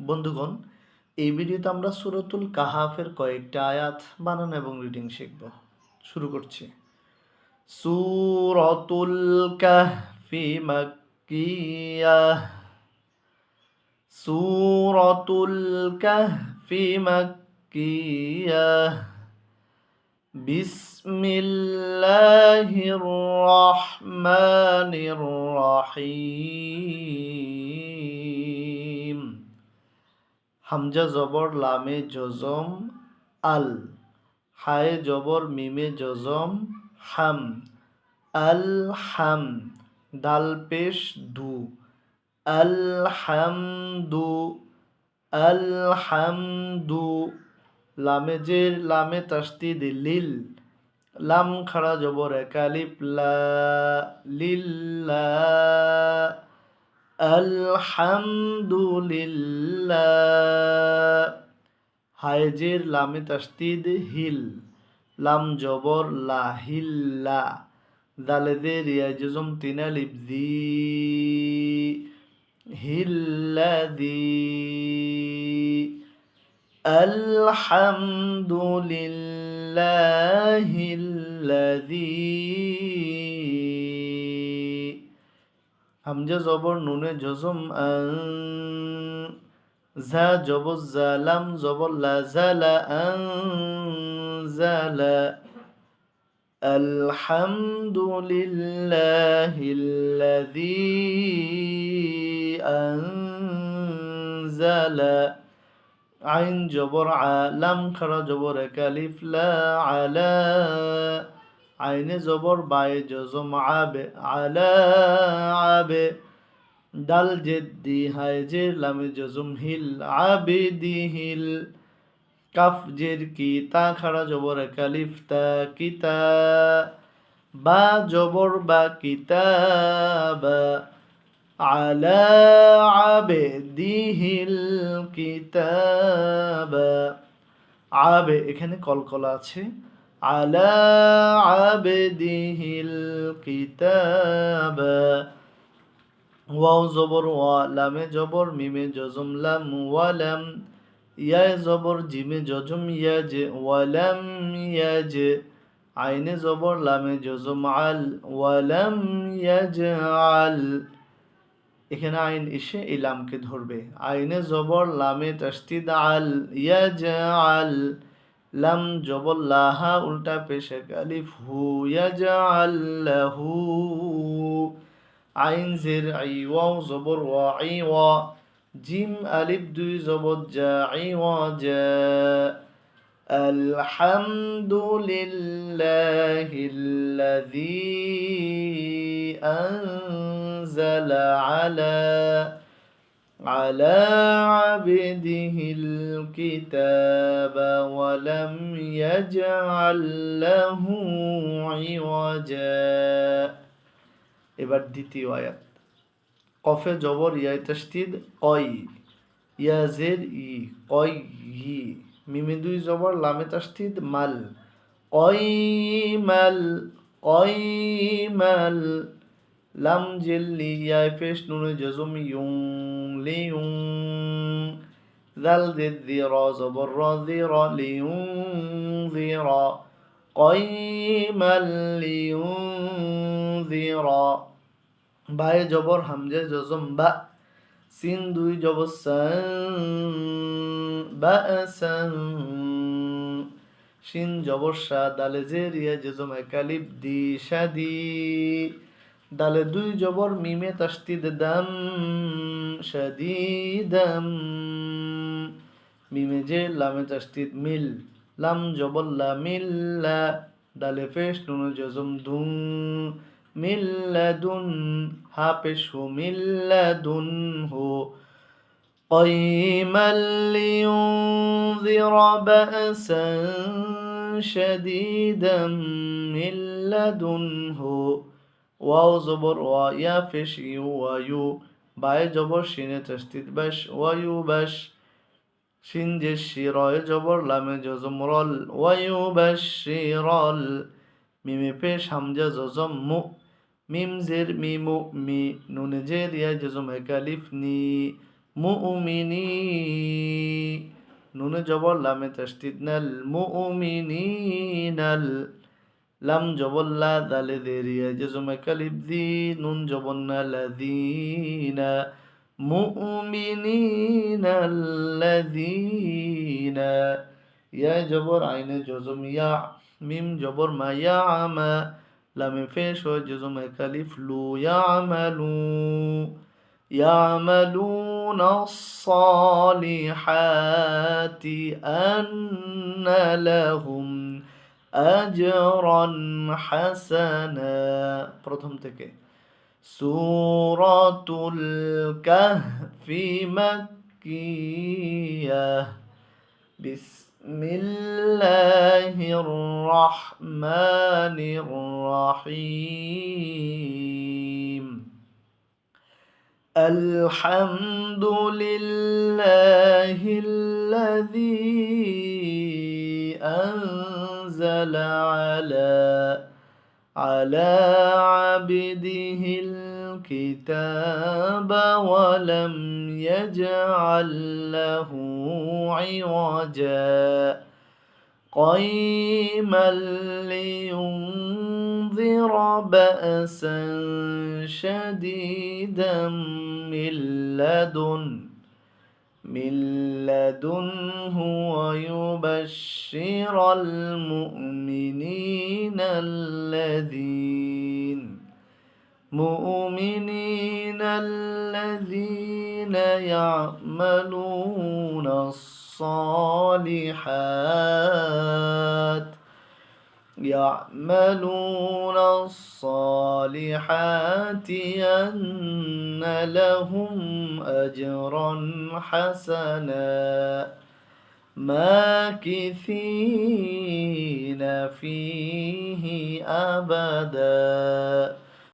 বন্ধুগণ এই ভিডিওতে আমরা সুরতুল কাহাফের কয়েকটা আয়াত বানানো এবং রিডিং শিখব শুরু করছি সুরতুল কাহফি মাক্কিয়া সুরতুল কাহফি মাক্কিয়া بسم الله الرحمن الرحيم হামজা জবর লামে জজম আল, হায়ে জবর মিমে জজম হাম, আল হাম দাল পেশ দু, আল হাম দু, আল হামদু লামে জের লামে তাস্তিদ লিল, লাম খাড়া জবর একালিপ লা লিল্লা আলহামদুলিল্লাহ। হাইজের লামে তাস্তিদ হিল লাম জবর লাহিল্লা দালেদে রিয়াজম তিনা লিবদি হিল্লাদি আলহামদুলিল্লাহিল্লাদি হামজা জবর নুনে জজম আন ঝা জবর জালাম জবর লা জালা আন জালা الحمد لله الذي أنزل আইন জবর আলাম খারা জবর একালিফ লা আলা আইনে জবর বায়ে জজম আবে আলা আবে ডাল জেদ্দি হায় জের লামে জজম হিল আবে দি হিল কাফ জের কি তা খাড়া জবর একালিফ তা কিতা বা জবর বা কিতাবা على عبده الكتاب আবে এখানে কলকলা আছে আলা আবেদিহিল কিতাব ওয়াও জবর ওয়া, লামে জবর, মিমে জজম, লাম ওয়ালাম ইয়ায় জবর, জিমে জজম, ইয়াজে ওয়ালাম ইয়াজে, আইনে জবর, লামে জজম, আল ওয়ালাম ইয়াজআল এখানে আইন এসে এই ধরবে। আইনে জবর, লামে তাস্তিদ আল ইয়াজআল লাম জবর লাহা উল্টা পেশে আলিফ হু ইয়াজআল লাহু আইন জের আই ওয়াও জবর ওয়া আই ওয়া জিম আলিফ দুই জবর জা আই ওয়া জা الحمد لله الذي أنزل على على عبده الكتاب ولم يجعل له عوجا এবার দ্বিতীয় আয়াত কফে জবর ইয়াই তাসদিদ কয় ইয়া জের ই কয় ই মিমে দুই জবর লামে তাস্তিদ মাল কয়মাল কয়মাল লাম জেল্লি ইয়াই পেশ নুন জজম ইউং লি ইউং। জাল দিদি র, জবর র, জি র, লি ইউং, জি র। কইমাল লি ইউং, জি র। বায়ে জবর, হামজে জজম, বা। সিন দুই জবর, সান, বা, সান। শিন জবর, সা, দালে জেরিয়া জজম একালিব দি সাদি দালে দুই জবর মিমে তাস্তিদ দাম শাদিদাম মিমে জে লামে তাস্তিদ মিল লাম জবর লা মিল্লা দালে ফেস নুন জজম দুম মিল্লাদুন হাফেশ হু মিল্লাদুনহু قيما لينذر بأسا شديدا من لدنه ওয়াও জবর, ওয়া ইয়া ফেস ইউ, ওয়া ইউ। বায়ে জবর সিনে তস্তিত ব্যাস ওয়া ইউ ব্যাস সিন যে শি রয়ে জবর, লামে জজম রল। ওয়া ইউ ব্যাস শি রল মিমে পে সামজা জজম মু। মিম জের, মি মু, মি। নুনে জে, রিয়া জজম হেকালিফ নি। মু উমিনি নুনে জবর, লামে তস্তিত, নাল। মু উমিনি নাল। লাম জবল্লা দালে দেরিয়া জজমে কালিব দি নুন জবন্না লাদিনা মুমিনিনা লাদিনা ইয়া জবর আইনে জজম ইয়া মিম জবর মা ইয়া আমা লামে ফেশ হয় জজমে কালিফ লু ইয়া আমালু يعملون الصالحات أن لهم আজরান হাসানা প্রথম থেকে সূরাতুল কাহফি মাক্কিয়াহ বিসমিল্লাহির রহমানির রহিম الحمد لله الذي أنزل على على عبده الكتاب ولم يجعل له عوجا. قيما لينذر بأسا شديدا من لدن من لدنه ويبشر المؤمنين الذين مؤمنين الذين يعملون الصالحات يعملون الصالحات أن لهم أجرا حسنا. ماكثين فيه أبدا.